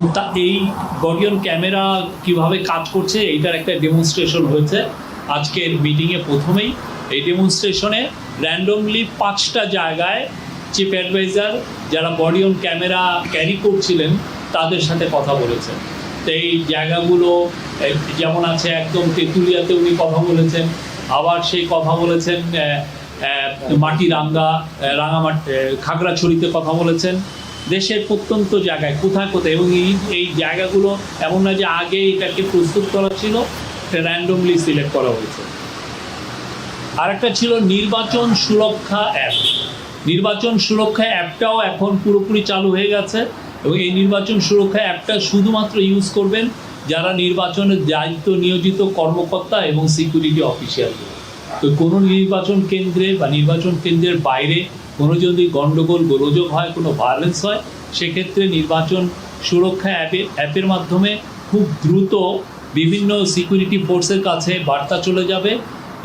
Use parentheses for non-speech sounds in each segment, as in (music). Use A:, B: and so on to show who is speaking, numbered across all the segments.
A: তা এই গডিয়ন ক্যামেরা কীভাবে কাজ করছে এইটার একটা ডেমনস্ট্রেশন হয়েছে। আজকের মিটিংয়ে প্রথমেই। এই ডেমনস্ট্রেশনে র্যান্ডমলি পাঁচটা জায়গায় চিফ অ্যাডভাইজার যারা বডিয়ন ক্যামেরা ক্যারি করছিলেন তাদের সাথে কথা বলেছেন তো এই জায়গাগুলো যেমন আছে একদম তেঁতুলিয়াতে উনি কথা বলেছেন আবার সেই কথা বলেছেন আহ, মাটিরাঙ্গা রাঙামাটি খাগড়াছড়িতে কথা বলেছেন। দেশের প্রত্যন্ত জায়গায়, কোথায় কোথায়, এবং এই এই জায়গাগুলো এমন না যে আগে এটাকে প্রস্তুত করা ছিল র্যান্ডমলি সিলেক্ট করা হয়েছে। আরেকটা ছিল নির্বাচন সুরক্ষা অ্যাপ। নির্বাচন সুরক্ষা অ্যাপটাও এখন পুরোপুরি চালু হয়ে গেছে, এবং এই নির্বাচন সুরক্ষা অ্যাপটা শুধুমাত্র ইউজ করবেন যারা নির্বাচনের দায়িত্ব নিয়োজিত কর্মকর্তা এবং সিকিউরিটি অফিসিয়াল তো কোনো নির্বাচন কেন্দ্রে বা নির্বাচন কেন্দ্রের বাইরে কোনো যদি গণ্ডগোল গোলযোগ হয়, কোনো ভায়োলেন্স হয়, সেক্ষেত্রে নির্বাচন সুরক্ষা অ্যাপে অ্যাপের মাধ্যমে খুব দ্রুত বিভিন্ন সিকিউরিটি ফোর্সের কাছে বার্তা চলে যাবে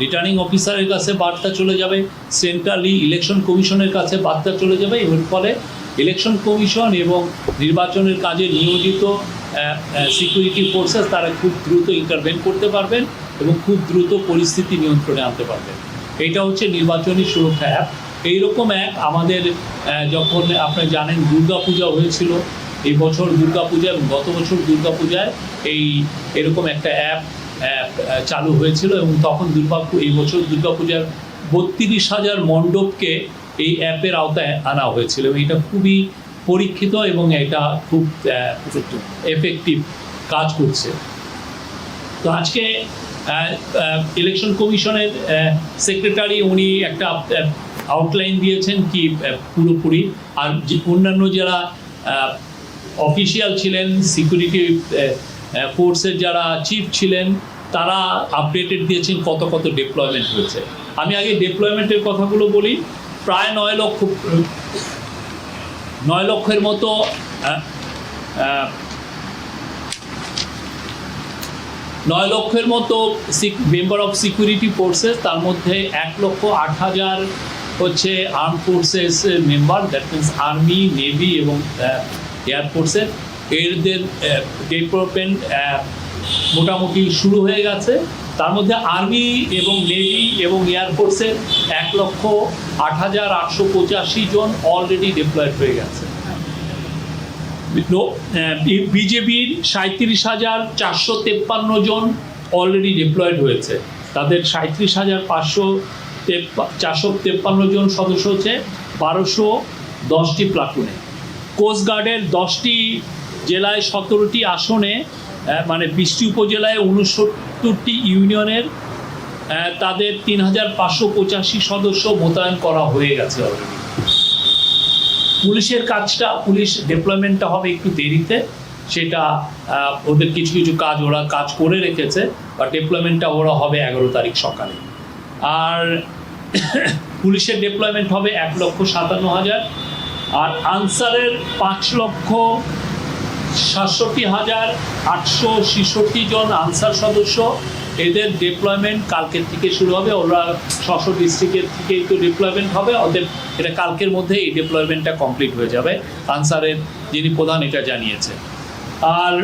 A: রিটার্নিং অফিসারের কাছে বার্তা চলে যাবে সেন্ট্রালি ইলেকশন কমিশনের কাছে বার্তা চলে যাবে, এর ফলে ইলেকশন কমিশন এবং নির্বাচনের কাজে নিয়োজিত সিকিউরিটি ফোর্সেস তারা খুব দ্রুত ইন্টারভেন করতে পারবেন। এবং খুব দ্রুত পরিস্থিতি নিয়ন্ত্রণে আনতে পারবেন এটা হচ্ছে নির্বাচনী সুরক্ষা অ্যাপ এইরকম অ্যাপ আমাদের যখন আপনি জানেন দুর্গাপূজা হয়েছিল এই বছর দুর্গাপূজা এবং গত বছর দুর্গাপূজায় এই এরকম একটা অ্যাপ অ্যাপ চালু হয়েছিল এবং তখন দুর্গা এই বছর দুর্গাপূজার বত্রিশ হাজার মণ্ডপকে এই অ্যাপের আওতায় আনা হয়েছিল এবং এটা খুবই পরীক্ষিত এবং এটা খুব এফেক্টিভ কাজ করছে। তো আজকে ইলেকশন কমিশনের সেক্রেটারি উনি একটা আউটলাইন দিয়েছেন কি পুরোপুরি। আর অন্যান্য যারা অফিসিয়াল ছিলেন সিকিউরিটি ফোর্সের যারা চিফ ছিলেন, তারা আপডেটেড দিয়েছেন কত কত ডিপ্লয়মেন্ট হয়েছে। আমি আগে ডিপ্লয়মেন্টের কথাগুলো বলি, প্রায় নয় লক্ষ, নয় লক্ষের মতো নয় লক্ষের মতো মেম্বার অফ সিকিউরিটি ফোর্সেস তার মধ্যে এক লক্ষ আট হাজার হচ্ছে armed forces member that means army navy এবং এয়ারফোর্সের এদের ডেভেলপমেন্ট মোটামুটি শুরু হয়ে গেছে। তার মধ্যে আর্মি এবং নেভি এবং এয়ারফোর্সের এক লক্ষ আট হাজার আটশো পঁচাশি জন অলরেডি ডিপ্লয়েড হয়ে গেছে। বিজেপির সাঁত্রিশ হাজার চারশো তেপ্পান্ন জন অলরেডি ডিপ্লয়েড হয়েছে। তাদের সাঁত্রিশ হাজার পাঁচশো চারশো তেপ্পান্ন জন সদস্য হচ্ছে বারোশো দশটি প্লাটুনে। কোস্টগার্ডের দশটি জেলায় সতেরোটি আসনে মানে বিশটি উপজেলায় উনসত্তরটি ইউনিয়নের তাদের তিন হাজার পাঁচশো পঁচাশি সদস্য মোতায়েন করা হয়ে গেছে অলরেডি পুলিশের কাজটা, পুলিশ ডেপ্লয়মেন্টটা হবে একটু দেরিতে। সেটা ওদের কিছু কিছু কাজ ওরা কাজ করে রেখেছে বা ডেপ্লয়মেন্টটা ওরা হবে এগারো তারিখ সকালে। আর (coughs) পুলিশের ডেপ্লয়মেন্ট হবে এক লক্ষ সাতান্ন হাজার। আর আনসারের পাঁচ লক্ষ সাতষট্টি হাজার আটশো ছেষট্টি জন আনসার সদস্য। এদের ডেপ্লয়মেন্ট কালকের থেকে শুরু হবে। ওরা ছশো ডিস্ট্রিক্টের থেকে একটু ডেপ্লয়মেন্ট হবে। ওদের এটা কালকের মধ্যে এই ডেপ্লয়মেন্টটা কমপ্লিট হয়ে যাবে। আনসারের যিনি প্রধান, এটা জানিয়েছে। আর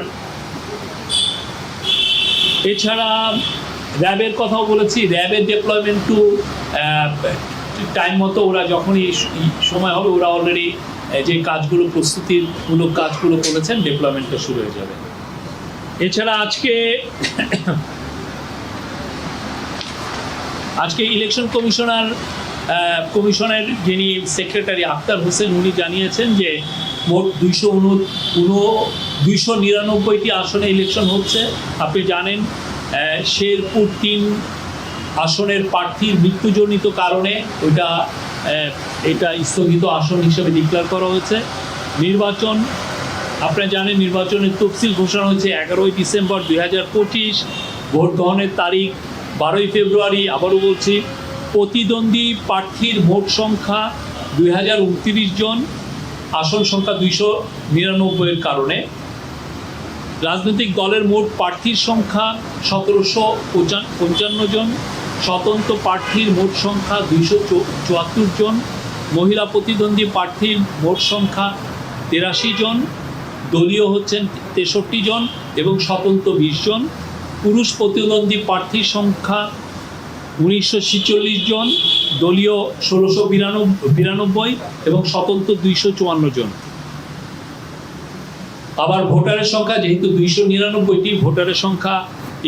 A: এছাড়া র্যাবের কথাও বলেছি। র্যাবের ডেপ্লয়মেন্ট টু টাইম মতো ওরা যখনই স- সময় হবে, ওরা অলরেডি যে কাজগুলো প্রস্তুতিমূলক কাজগুলো করেছেন ডেপ্লয়মেন্টটা শুরু হয়ে যাবে। এছাড়া আজকে আজকে ইলেকশন কমিশনার কমিশনের যিনি সেক্রেটারি আক্তার হোসেন, উনি জানিয়েছেন যে মোট দুইশো উন দুইশো নিরানব্বইটি আসনে ইলেকশন হচ্ছে। আপনি জানেন শেরপুর তিন আসনের প্রার্থীর মৃত্যুজনিত কারণে ওইটা এটা স্থগিত আসন হিসেবে ডিক্লেয়ার করা হয়েছে। নির্বাচন, আপনারা জানেন নির্বাচনের তফসিল ঘোষণা হয়েছে এগারোই ডিসেম্বর দুই হাজার পঁচিশ, ভোট গ্রহণের তারিখ বারোই ফেব্রুয়ারি। আবারও বলছি, প্রতিদ্বন্দ্বী প্রার্থীর মোট সংখ্যা দুই হাজার উনত্রিশ জন, আসন সংখ্যা দুইশো নিরানব্বইয়ের কারণে। রাজনৈতিক দলের মোট প্রার্থীর সংখ্যা সতেরোশো পঞ্চান্ন জন। স্বতন্ত্র প্রার্থীর মোট সংখ্যা দুইশো চুয়াত্তর জন, মহিলা প্রতিদ্বন্দ্বী প্রার্থীর মোট সংখ্যা তেরাশি জন, দলীয় হচ্ছেন তেষট্টি জন এবং স্বতন্ত্র বিশ জন। পুরুষ প্রতিদ্বন্দ্বী প্রার্থীর সংখ্যা উনিশশো ছিচল্লিশ জন, দলীয় ষোলোশো বিরানব্বই এবং স্বতন্ত্র দুইশো চুয়ান্ন জন। আবার ভোটারের সংখ্যা যেহেতু দুইশো নিরানব্বইটি, ভোটারের সংখ্যা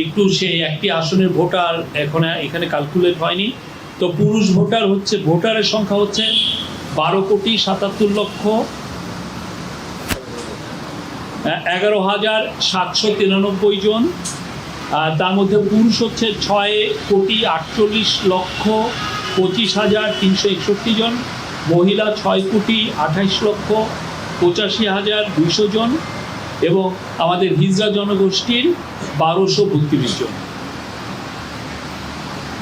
A: একটু সেই একটি আসনের ভোটার এখন এখানে ক্যালকুলেট হয়নি। তো পুরুষ ভোটার হচ্ছে, ভোটারের সংখ্যা হচ্ছে বারো কোটি সাতাত্তর লক্ষ এগারো হাজার সাতশো তিরানব্বই জন। তার মধ্যে পুরুষ হচ্ছে ছয় কোটি আটচল্লিশ লক্ষ পঁচিশ হাজার তিনশো একষট্টি জন। মহিলা ছয় কোটি আঠাইশ লক্ষ পঁচাশি হাজার দুইশো জন। এবং আমাদের হিজড়া জনগোষ্ঠীর বারোশো বত্রিশ জন।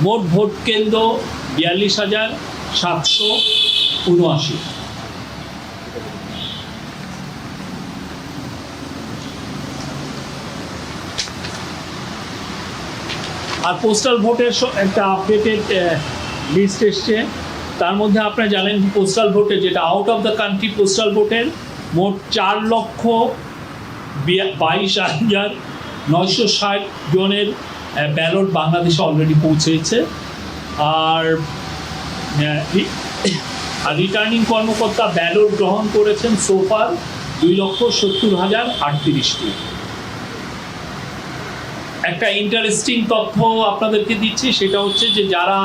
A: মোট ভোট কেন্দ্র বিয়াল্লিশ হাজার সাতশো উনআশি। আর পোস্টাল ভোটের একটা আপডেটেড লিস্ট এসছে। তার মধ্যে আপনারা জানেন পোস্টাল ভোটে যেটা out of the country postal ভোটের মোট চার লক্ষ বাইশ হাজার নয়শো ষাট জনের ব্যালট বাংলাদেশে অলরেডি পৌঁছেছে। আর রিটার্নিং কর্মকর্তা ব্যালট গ্রহণ করেছেন সোফার দুই লক্ষ সত্তর হাজার আটত্রিশটি। একটা ইন্টারেস্টিং তথ্য আপনাদেরকে দিচ্ছি, সেটা হচ্ছে যে যারা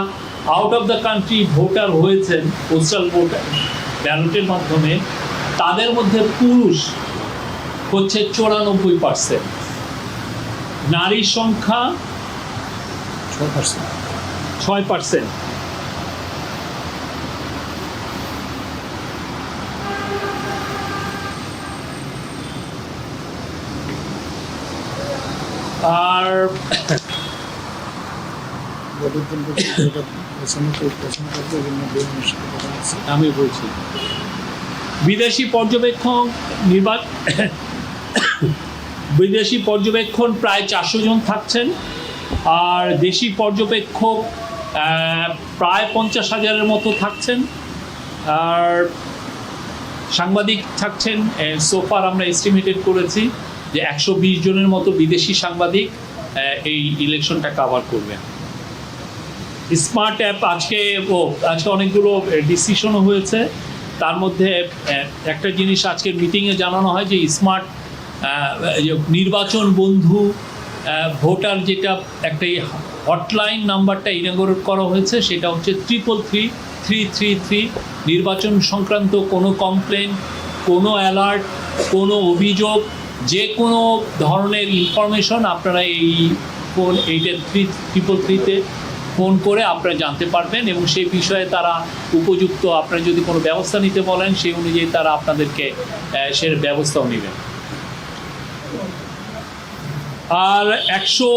A: out of the country voter হয়েছেন পোস্টাল ভোটার ব্যালটের মাধ্যমে, তাদের মধ্যে পুরুষ হচ্ছে চৌরানব্বই পার্সেন্ট নারীর সংখ্যা
B: ছয় পার্সেন্ট
A: আর (coughs) আমি বলছি বিদেশি পর্যবেক্ষক নির্বাচন বিদেশি পর্যবেক্ষণ প্রায় চারশো জন থাকছেন, আর দেশি পর্যবেক্ষক প্রায় পঞ্চাশ হাজারের মতো থাকছেন, আর সাংবাদিক থাকছেন সোফার আমরা এস্টিমেটেড করেছি যে একশো বিশ জনের মতো বিদেশি সাংবাদিক এই ইলেকশনটা কাভার করবেন স্মার্ট অ্যাপ আজকে, ও, আজকে অনেকগুলো ডিসিশনও হয়েছে। তার মধ্যে একটা জিনিস আজকের মিটিংয়ে জানানো হয় যে স্মার্ট নির্বাচন বন্ধু ভোটার যেটা একটা এই হটলাইন নাম্বারটা ইনাগোরেট করা হয়েছে, সেটা হচ্ছে triple three three three three নির্বাচন সংক্রান্ত কোনো কমপ্লেন কোনো অ্যালার্ট কোনো অভিযোগ, যে কোনো ধরনের ইনফরমেশন আপনারা এই ফোন এইটা থ্রি ট্রিপল থ্রিতে ফোন করে আপনারা জানতে পারবেন এবং সেই বিষয়ে তারা উপযুক্ত, আপনারা যদি কোনো ব্যবস্থা নিতে বলেন, সেই অনুযায়ী তারা আপনাদেরকে সে ব্যবস্থাও নেবেন। আর একশো,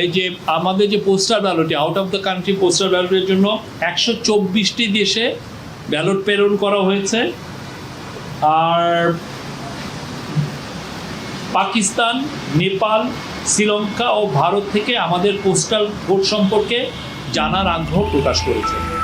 A: এই যে আমাদের যে postal ব্যালটে out of the country postal ব্যালটের জন্য একশো চব্বিশটি দেশে ব্যালট প্রেরণ করা হয়েছে। আর পাকিস্তান, নেপাল, শ্রীলঙ্কা ও ভারত থেকে আমাদের পোস্টাল ভোট সম্পর্কে জানার আগ্রহ প্রকাশ করেছে।